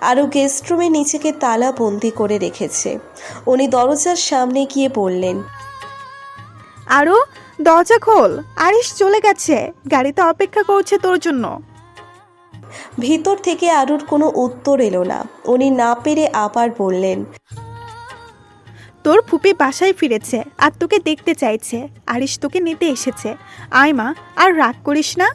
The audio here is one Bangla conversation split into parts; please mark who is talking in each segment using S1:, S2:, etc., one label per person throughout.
S1: আরও গেস্ট রুমে নিজেকে তালা বন্দি করে রেখেছে। উনি দরজার সামনে গিয়ে বললেন
S2: আরও দরজা খোল। আরিশ চলে গেছে। গাড়িতে অপেক্ষা করছে তোর জন্য।
S1: ভিতর থেকে আরুর কোনো উত্তর এলো না। উনি না পেরে আবার বললেন
S2: তোর ফুপি বাসায় ফিরেছে আর তোকে দেখতে চাইছে। আরিশ তোকে নিতে এসেছে। আয় মা আর রাগ করিস না।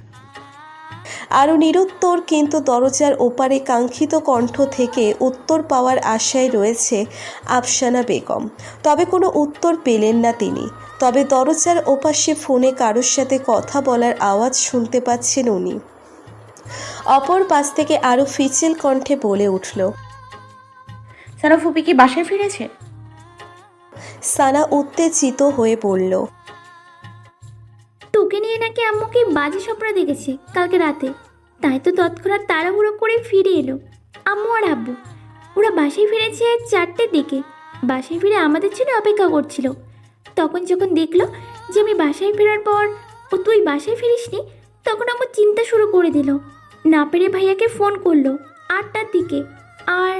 S1: আরও নিরুত্তর কিন্তু দরজার ওপারে কাঙ্ক্ষিত কণ্ঠ থেকে উত্তর পাওয়ার আশায় রয়েছে আফসানা বেগম। তবে কোনো উত্তর পেলেন না তিনি। তবে দরজার ওপাশে ফোনে কারোর সাথে কথা বলার আওয়াজ শুনতে পাচ্ছেন উনি। অপর পাশ থেকে আরও ফিচেল কণ্ঠে বলে উঠল
S3: সারা ফুপি কি বাসায় ফিরেছে?
S1: সানা উত্তেজিত হয়ে পড়ল।
S4: তোকে নিয়ে নাকি আম্মুকে বাজে স্বপ্ন দেখেছে কালকে রাতে। তাই তো তৎক্ষণাৎ তাড়াহুড়ো করে ফিরে এলো। আম্মু আর আব্বু, ওরা বাসায় ফিরেছে চারটের দিকে। বাসায় ফিরে আমাদের জন্য অপেক্ষা করছিল। তখন যখন দেখল যে আমি বাসায় ফেরার পর ও তুই বাসায় ফিরিসনি, তখন আম্মু চিন্তা শুরু করে দিল। না পেরে ভাইয়াকে ফোন করল আটটার দিকে। আর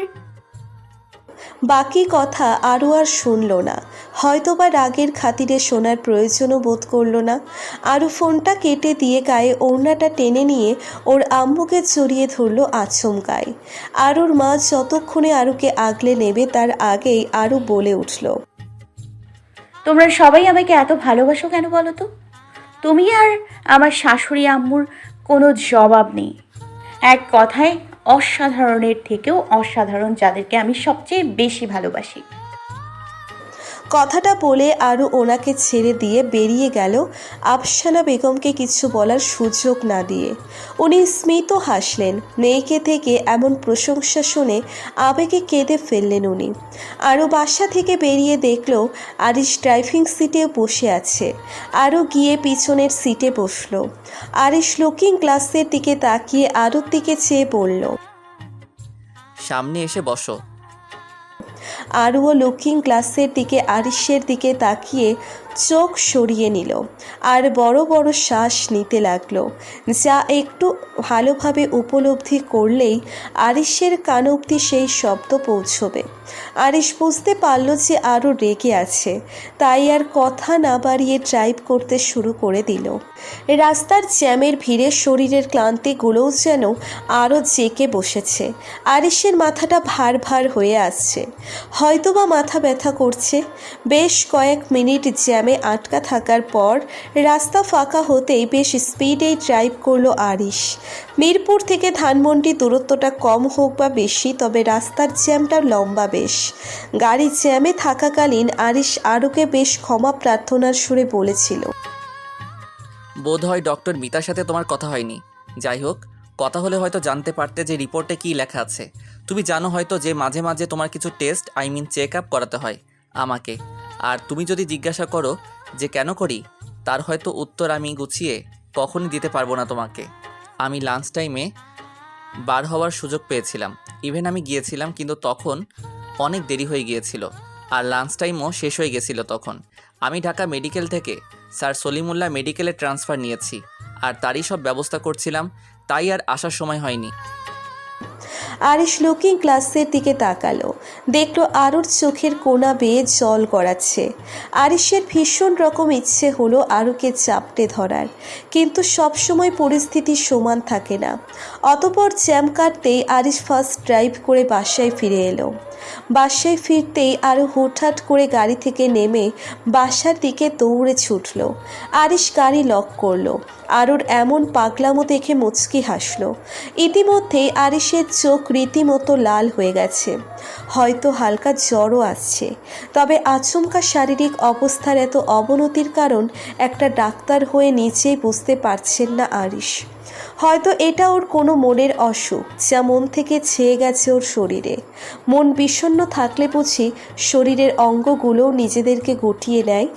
S1: বাকি কথা আরও আর শুনল না। হয়তোবা রাগের খাতিরে শোনার প্রয়োজনও বোধ করল না। আরও ফোনটা কেটে দিয়ে গায়ে ওড়নাটা টেনে নিয়ে ওর আম্মুকে জড়িয়ে ধরল আচমকায়। আরুর মা যতক্ষণে আরুকে আগলে নেবে তার আগেই আরও বলে উঠল,
S3: তোমরা সবাই আমাকে এত ভালোবাসো কেন বলো তো? তুমি আর আমার শাশুড়ি আম্মুর কোনো জবাব নেই। এক কথায় অসাধারণের থেকেও অসাধারণ যাদেরকে আমি সবচেয়ে বেশি ভালোবাসি।
S1: কথাটা বলে আরও ওনাকে ছেড়ে দিয়ে বেরিয়ে গেল। আফসানা বেগমকে কিছু বলার সুযোগ না দিয়ে। উনি স্মিত হাসলেন। মেয়েকে থেকে এমন প্রশংসা শুনে আবেগে কেঁদে ফেললেন উনি। আরও বাসা থেকে বেরিয়ে দেখল আরিশ ড্রাইভিং সিটে বসে আছে। আরও গিয়ে পিছনের সিটে বসল। আরিশ লুকিং গ্লাসের দিকে তাকিয়ে আরুর দিকে চেয়ে বলল,
S5: সামনে এসে বসো।
S1: আরও লুকিং গ্লাসের দিকে আরিশের দিকে তাকিয়ে চোখ সরিয়ে নিল আর বড় বড় শ্বাস নিতে লাগল। যা একটু ভালোভাবে উপলব্ধি করলেই আরিশের কান অব্দি সেই শব্দ পৌঁছবে। আরিশ বুঝতে পারল যে আরও রেগে আছে, তাই আর কথা না বাড়িয়ে ড্রাইভ করতে শুরু করে দিল। রাস্তার জ্যামের ভিড়ে শরীরের ক্লান্তিগুলোও যেন আরও জেঁকে বসেছে। আরিশের মাথাটা ভার ভার হয়ে আসছে। হয়তোবা মাথা ব্যথা করছে। বেশ কয়েক মিনিট জ্যামে আটকা থাকার পর রাস্তা ফাঁকা হতেই বেশ স্পিডেই ড্রাইভ করল আরিশ। মিরপুর থেকে ধানমন্ডি দূরত্বটা কম হোক বা বেশি, তবে রাস্তার জ্যামটা লম্বা বেশ। গাড়ি জ্যামে থাকাকালীন আরিশ আরুকে বেশ ক্ষমা প্রার্থনার সুরে বলেছিল।
S5: বোধ হয় ডক্টর মিতার সাথে তোমার কথা হয়নি। যাই হোক, কথা হলে হয়তো জানতে পারতে যে রিপোর্টে কী লেখা আছে। তুমি জানো হয়তো যে মাঝে মাঝে তোমার কিছু test, I mean check up করাতে হয়। আমাকে। আর তুমি যদি জিজ্ঞাসা করো যে কেন করি, তার হয়তো উত্তর আমি গুছিয়ে কখনই দিতে পারব না তোমাকে। আমি লাঞ্চ টাইমে বার হওয়ার সুযোগ পেয়েছিলাম। ইভেন আমি গিয়েছিলাম, কিন্তু তখন অনেক দেরি হয়ে গিয়েছিল আর লাঞ্চ টাইমও শেষ হয়ে গেছিল তখন। আমি ঢাকা মেডিকেল থেকে স্যার সলিমুল্লাহ মেডিকেলে ট্রান্সফার নিয়েছি আর তারই সব ব্যবস্থা করছিলাম, তাই আর আসার সময় হয়নি।
S1: আরিশ লুকিং গ্লাসের দিকে তাকালো। দেখল আরুর চোখের কোনা বেয়ে জল গড়াচ্ছে। আরিশের ভীষণ রকম ইচ্ছে হলো আরুকে চাপটে ধরার। কিন্তু সবসময় পরিস্থিতি সমান থাকে না। অতপর জ্যাম কাটতেই আরিশ ফার্স্ট ড্রাইভ করে বাসায় ফিরে এলো। বাসায় ফিরতেই আরও হুটহাট করে গাড়ি থেকে নেমে বাসার দিকে দৌড়ে ছুটল। আরিশ গাড়ি লক করল। আরুর এমন পাগলামো দেখে মুচকি হাসলো। ইতিমধ্যেই আরিশের চোখ রীতিমতো লাল হয়ে গেছে। হয়তো হালকা জ্বরও আসছে। তবে আচমকা শারীরিক অবস্থার এত অবনতির কারণ একটা ডাক্তার হয়ে নিজেই বুঝতে পারছেন না আরিশ। হয়তো এটা ওর কোনো মনের অসুখ যা মন থেকে ছেয়ে গেছে ওর শরীরে। মন বিষণ্ন থাকলে বুঝি শরীরের অঙ্গগুলোও নিজেদেরকে গুটিয়ে নেয়।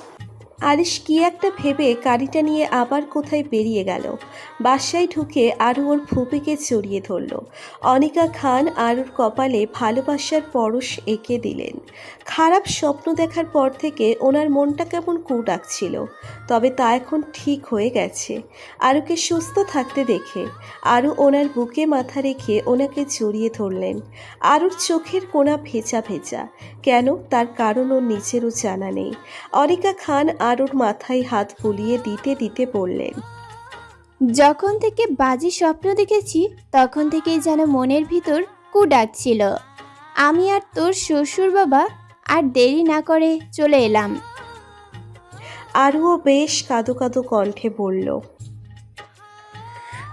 S1: আরিশ কি একটা ভেবে গাড়িটা নিয়ে আবার কোথায় বেরিয়ে গেল? বাসায় ঢুকে আরও ওর ফুপিকে জড়িয়ে ধরল। অনিকা খান আরুর কপালে ভালোবাসার পরশ এঁকে দিলেন। খারাপ স্বপ্ন দেখার পর থেকে ওনার মনটা কেমন কু ডাকছিল তবে তা এখন ঠিক হয়ে গেছে। আরুকে সুস্থ থাকতে দেখে আরু ওনার বুকে মাথা রেখে ওনাকে জড়িয়ে ধরলেন। আরুর চোখের কোনা ভেজা ভেজা। কেন? তার কারণ ওর নিজেরও জানা নেই। অনিকা খান আরুর মাথায় হাত বুলিয়ে দিতে দিতে বললেন
S6: যখন থেকে বাজে স্বপ্ন দেখেছি তখন থেকেই যেন মনের ভিতর কু ডাকছিল আমি আর তোর শ্বশুর বাবা আর দেরি না করে চলে এলাম।
S1: আরুও বেশ কাদো কাদো কণ্ঠে বলল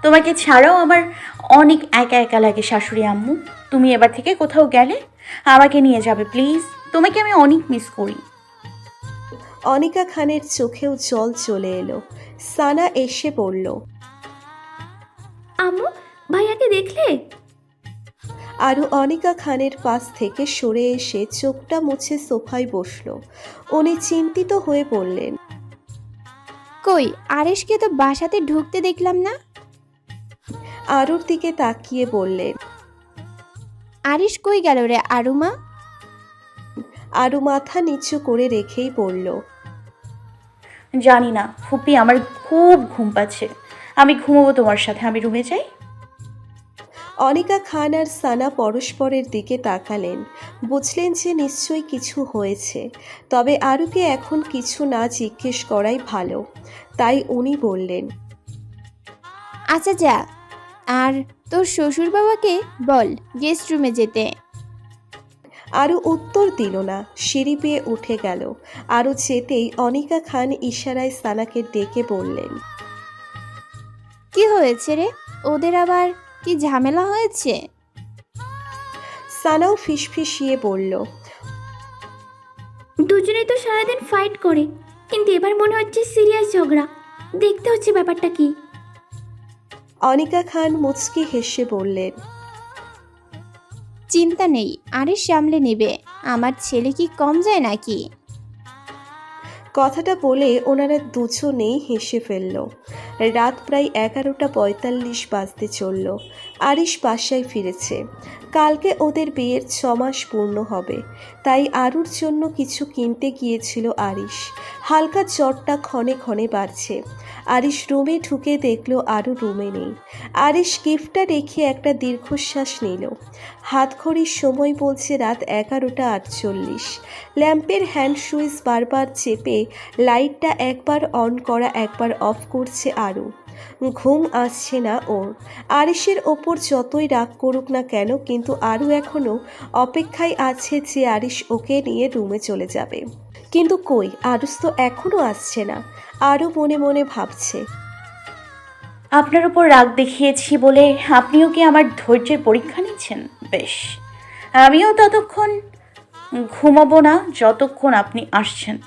S3: তোমাকে ছাড়াও আমার অনেক একা একা লাগে শাশুড়ি আম্মু। তুমি এবার থেকে কোথাও গেলে আমাকে নিয়ে যাবে প্লিজ। তোমাকে আমি অনেক মিস করি।
S1: অনিকা খানের চোখেও জল চলে এলো। সানা এসে বলল
S4: আম্মু ভাইয়াকে দেখলে?
S1: আরু অনিকা খানের পাশ থেকে সরে এসে চোখটা মুছে সোফায় বসল। উনি চিন্তিত হয়ে পড়লেন
S6: কই আরেশকে তো বাসাতে ঢুকতে দেখলাম না?
S1: আরুর দিকে তাকিয়ে বললেন
S6: আরিশ কই গেল রে আরুমা?
S1: আরু মাথা নিচু করে রেখেই বলল
S3: জানি না ফুপি আমার খুব ঘুম পাচ্ছে। আমি ঘুমোবো তোমার সাথে আমি রুমে যাই?
S1: অনিকা খান আর সানা পরস্পরের দিকে তাকালেন। বুঝলেন যে নিশ্চয়ই কিছু হয়েছে তবে আরুকে এখন কিছু না জিজ্ঞেস করাই ভালো। তাই উনি বললেন
S6: আচ্ছা যা আর তোর শ্বশুর বাবাকে বল গেস্ট রুমে যেতে।
S1: আরও উত্তর দিল না। সিঁড়ি পেয়ে উঠে গেল। আরও যেতেই অনিকা খান ইশারায় সানাকে ডেকে বললেন
S6: কি হয়েছে রে? ওদের আবার কি ঝামেলা হয়েছে?
S1: সানাও ফিসফিসিয়ে বলল
S4: দুজনেই তো সারাদিন ফাইট করে কিন্তু এবার মনে হচ্ছে সিরিয়াস ঝগড়া। দেখতে হচ্ছে ব্যাপারটা কি?
S1: অনিকা খান মুচকি হেসে বললেন
S6: চিন্তা নেই, আরে সামলে নেবে। আমার ছেলে কি কম যায় নাকি?
S1: কথাটা বলে ওনারা দুজনেই হেসে ফেলল। রাত প্রায় এগারোটা পঁয়তাল্লিশ বাজতে চলল। আরিশ বাসায় ফিরেছে। কালকে ওদের বিয়ের ছ মাস পূর্ণ হবে। তাই আরুর জন্য কিছু কিনতে গিয়েছিল আরিশ। হালকা জ্বরটা ক্ষণে ক্ষণে বাড়ছে। আরিশ রুমে ঢুকে দেখল আরও রুমে নেই। আরিশ গিফটটা রেখে একটা দীর্ঘশ্বাস নিল। হাত ঘড়ির সময় বলছে রাত এগারোটা আটচল্লিশ। ল্যাম্পের হ্যান্ড সুইচ বারবার চেপে লাইটটা একবার অন করা, একবার অফ করছে আরও। ঘুম আসছে না ওর। আরিসের ওপর যতই রাগ করুক না কেন, কিন্তু আরও এখনও অপেক্ষায় আছে যে আরিস ওকে নিয়ে রুমে চলে যাবে। কিন্তু কই, আরুস তো এখনও আসছে না। আরও মনে মনে ভাবছে।
S3: আপনার উপর রাগ দেখিয়েছি বলে আপনিও কি আমার ধৈর্যের পরীক্ষা নিচ্ছেন? বেশ। আমিও ততক্ষণ ঘুমাবো না যতক্ষণ আপনি আসছেন।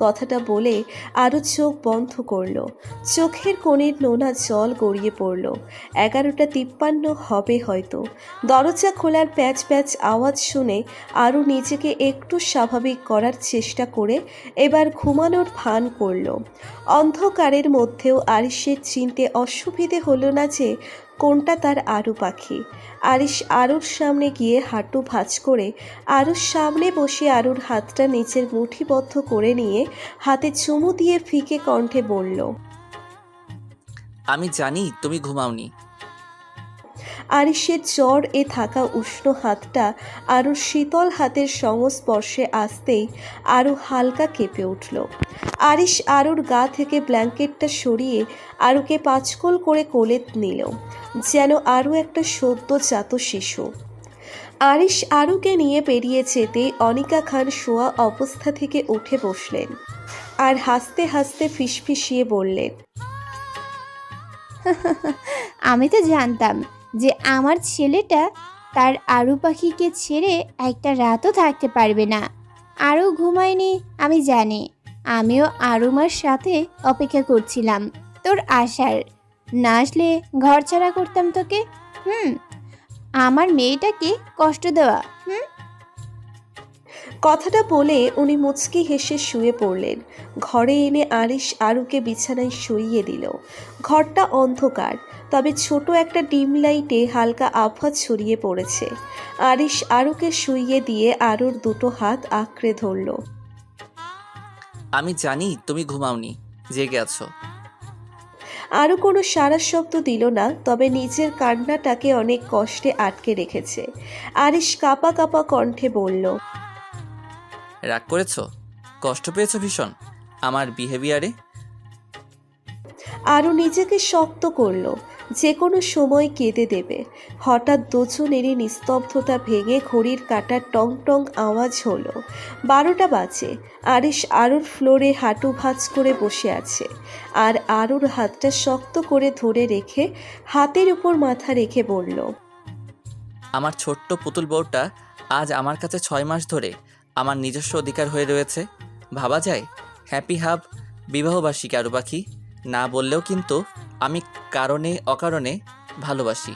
S1: কথাটা বলে আরও চোখ বন্ধ করল। চোখের কোণের নোনা জল গড়িয়ে পড়ল। এগারোটা তিপ্পান্ন হবে হয়তো। দরজা খোলার প্যাচ প্যাচ আওয়াজ শুনে আরও নিজেকে একটু স্বাভাবিক করার চেষ্টা করে এবার ঘুমানোর ভান করল। অন্ধকারের মধ্যেও আরিসের চিনতে অসুবিধে হলো না যে কোনটা তার আরু পাখি? আরিস আরুর সামনে গিয়ে হাঁটু ভাঁজ করে আরুর সামনে বসে আরুর হাতটা নিচের মুঠিবদ্ধ করে নিয়ে হাতে চুমু দিয়ে ফিকে কণ্ঠে বলল,
S5: আমি জানি তুমি ঘুমাওনি।
S1: আরিশের জ্বর এ থাকা উষ্ণ হাতটা আরও শীতল হাতের সংস্পর্শে আসতেই আরও হালকা কেঁপে উঠল। আরিশ আরুর গা থেকে ব্ল্যাঙ্কেটটা সরিয়ে আরুকে পাঁচকোল করে কোলে নিল, যেন আরও একটা সদ্যজাত শিশু। আরিশ আরুকে নিয়ে বেরিয়ে যেতে অনিকা খান শোয়া অবস্থা থেকে উঠে বসলেন আর হাসতে হাসতে ফিসফিসিয়ে বললেন,
S6: আমি তো জানতাম যে আমার ছেলেটা তার আরু পাখিকে ছেড়ে একটা রাতও থাকতে পারবে না। আরও ঘুমায়নি, আমি জানি। আমিও আরুমার সাথে অপেক্ষা করছিলাম। তোর আসার না আসলে ঘর ছাড়া করতাম তোকে? হুম। আমার মেয়েটাকে কষ্ট দেওয়া, হুম?
S1: কথাটা বলে উনি মুচকি হেসে শুয়ে পড়লেন। ঘরে এনে আরিশ আরুকে বিছানায় শুইয়ে দিল। ঘরটা অন্ধকার। তবে ছোট একটা ডিম লাইটে হালকা আভা ছড়িয়ে পড়েছে। আরিশ আরুকে শুইয়ে দিয়ে আরুর দুটো হাত আঁকড়ে ধরল।
S5: আমি জানি তুমি ঘুমাওনি জেগে আছো।
S1: আরও কোনো সারা শব্দ দিল না তবে নিজের কান্নাটাকে অনেক কষ্টে আটকে রেখেছে। আরিশ কাপা কাপা কণ্ঠে বলল
S5: রাগ করেছ? কষ্ট পেয়েছ ভীষণ আমার বিহেভিয়ারে
S1: আরও নিজেকে শক্ত করল যে কোনো সময় কেঁদে দেবে। হঠাৎ দুজনেরই নিস্তব্ধতা ভেঙে ঘড়ির কাটার টং টং আওয়াজ হলো। বারোটা বাজে। আরিশ আরুর ফ্লোরে হাঁটু ভাঁজ করে বসে আছে। আর আরুর হাতটা শক্ত করে ধরে রেখে হাতের উপর মাথা রেখে বলল,
S5: আমার ছোট্ট পুতুল বউটা আজ আমার কাছে ছয় মাস ধরে আমার নিজস্ব অধিকার হয়ে রয়েছে। ভাবা যায়, হ্যাপি হাব, বিবাহবার্ষিকী কারু পাখি না বললেও কিন্তু আমি কারণে, অকারণে ভালোবাসি।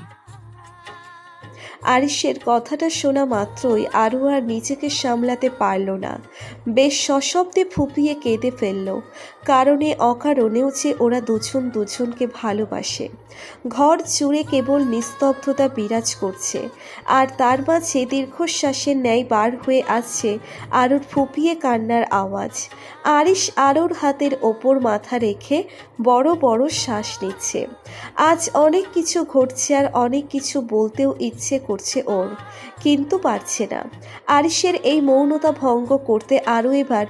S1: আরিশের কথাটা শোনা মাত্রই আরু আর নিজেকে সামলাতে পারল না। বেশ সশব্দে ফুপিয়ে কেঁদে ফেলল। কারণে, অকারণেও যে ওরা দুজন দুজনকে ভালোবাসে। ঘর জুড়ে কেবল নিস্তব্ধতা বিরাজ করছে। আর তার মাঝে দীর্ঘশ্বাসের ন্যায় বার হয়ে আসছে আরুর ফুপিয়ে কান্নার আওয়াজ। আরিশ আরুর হাতের ওপর মাথা রেখে বড় বড় শ্বাস নিচ্ছে। আজ অনেক কিছু ঘটছে আর অনেক কিছু বলতেও ইচ্ছে করছে ওর, কিন্তু পারছে না। আরিশের এই মৌনতা ভঙ্গ করতে আরও এবার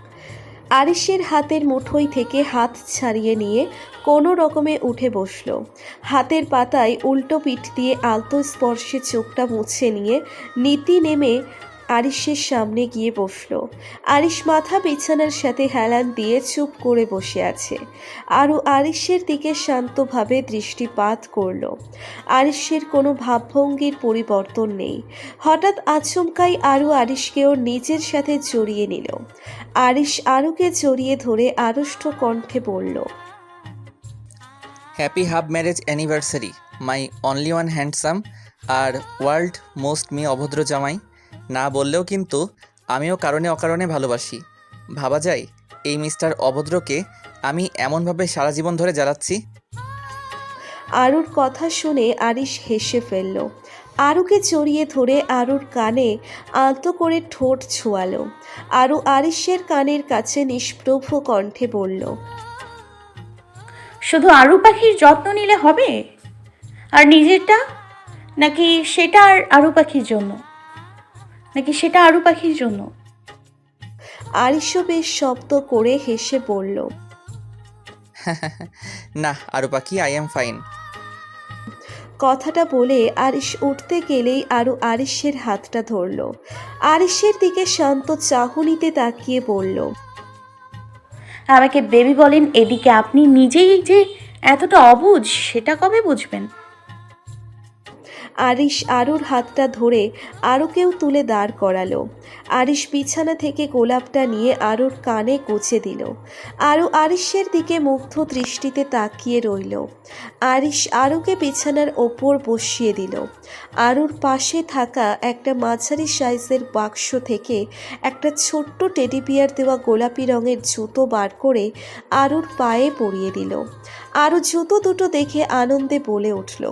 S1: আরিশের হাতের মুঠোই থেকে হাত ছাড়িয়ে নিয়ে কোনো রকমে উঠে বসল। হাতের পাতায় উল্টো পিঠ দিয়ে আলতো স্পর্শে চোখটা মুছে নিয়ে নীতি নেমে আরিশের সামনে গিয়ে বসল। আরিশ মাথা বিছানার সাথে হেলান দিয়ে চুপ করে বসে আছে। আরও আরিশের দিকে শান্তভাবে দৃষ্টিপাত করল। আরিশের কোনো ভাবভঙ্গির পরিবর্তন নেই। হঠাৎ আচমকাই আরও আরিশকে ওর নিজের সাথে জড়িয়ে নিল। আরিশ আরুকে জড়িয়ে ধরে আড়ষ্ট কণ্ঠে বলল
S5: happy hub marriage anniversary my only one handsome R world most me অভদ্র জামাই। না বললেও কিন্তু আমিও কারণে অকারণে ভালোবাসি। ভাবা যায়, এই মিস্টার অভদ্রকে আমি এমনভাবে সারা জীবন ধরে জ্বালাচ্ছি।
S1: আরুর কথা শুনে আরিশ হেসে ফেলল। আরুকে জড়িয়ে ধরে আরুর কানে আলতো করে ঠোঁট ছোয়ালো। আরু আরিশের কানের কাছে নিষ্প্রভ কণ্ঠে বলল
S3: শুধু আরু পাখির যত্ন নিলে হবে? আর নিজেরটা? নাকি সেটা আর আরু পাখির জন্য? নাকি সেটা আরু পাখির জন্য?
S1: আরিশও বেশ শব্দ করে হেসে বলল
S5: না আরু পাখি আই এম ফাইন
S1: কথাটা বলে আরিশ উঠতে গেলেই আরও আরিশের হাতটা ধরল। আরিশের দিকে শান্ত চাহনিতে তাকিয়ে বলল
S3: আমাকে বেবি বলেন এদিকে আপনি নিজেই যে এতটা অবুঝ সেটা কবে বুঝবেন?
S1: আরিশ আরুর হাতটা ধরে আরুকেও তুলে দাঁড় করালো। আরিশ বিছানা থেকে গোলাপটা নিয়ে আরুর কানে গুছে দিল। আরও আরিশের দিকে মুগ্ধ দৃষ্টিতে তাকিয়ে রইল। আরিশ আরুকে বিছানার ওপর বসিয়ে দিল। আরুর পাশে থাকা একটা মাঝারি সাইজের বাক্স থেকে একটা ছোট্ট টেডি বিয়ার দেওয়া গোলাপি রঙের জুতো বার করে আরুর পায়ে পরিয়ে দিল। আরও জুতো দুটো দেখে আনন্দে বলে উঠল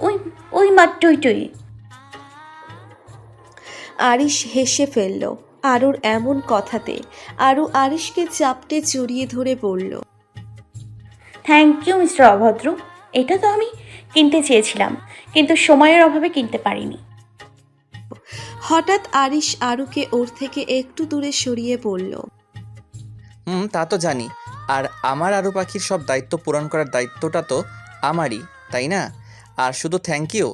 S3: ওই ওই মা টুই টুই।
S1: আরিশ হেসে ফেলল আরুর এমন কথাতে। আরু আরিশকে চাপটে জড়িয়ে ধরে বলল
S3: থ্যাংক ইউ মিস্টার অভদ্র। এটা তো আমি কিনতে চেয়েছিলাম কিন্তু সময়ের অভাবে কিনতে পারিনি।
S1: হঠাৎ আরিশ আরুকে ওর থেকে একটু দূরে সরিয়ে বলল
S5: হুম তা তো জানি। আর আমার আরু পাখির সব দায়িত্ব পূরণ করার দায়িত্বটা তো আমারই তাই না? আর শুধু থ্যাংক ইউ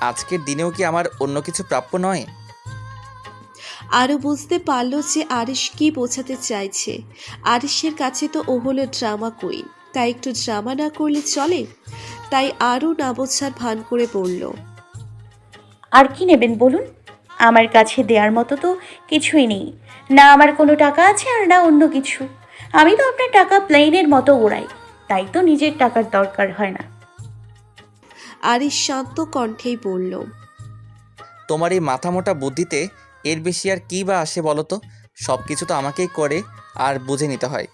S5: আজকের দিনেও কি আমার অন্য কিছু প্রাপ্য নয়?
S1: আরও বুঝতে পারল যে আরিশ কি বোঝাতে চাইছে। আরিশের কাছে তো ও হলো ড্রামা কুইন তাই একটু ড্রামা না করলে চলে? তাই আরও না বোঝার ভান করে বলল
S3: আর কি নেবেন বলুন? আমার কাছে দেওয়ার মতো তো কিছুই নেই। না আমার কোনো টাকা আছে আর না অন্য কিছু। আমি তো আপনার টাকা প্লেনের মতো ওড়াই তাই তো নিজের টাকার দরকার হয় না।
S1: আরিশ শান্ত কণ্ঠেই বলল
S5: তোমার এই মাথা মোটা বুদ্ধিতে এর বেশি আর কী বা আসে বলো তো? সব কিছু তো আমাকেই করে আর বুঝে নিতে হয়।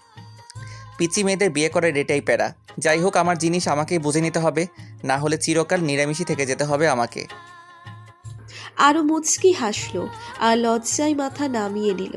S5: পিচি মেয়েদের বিয়ে করার এটাই প্যারা। যাই হোক আমার জিনিস আমাকেই বুঝে নিতে হবে। না হলে চিরকাল নিরামিষই থেকে যেতে হবে আমাকে।
S1: আরও মুচকি হাসলো আর লজ্জায় মাথা নামিয়ে নিল।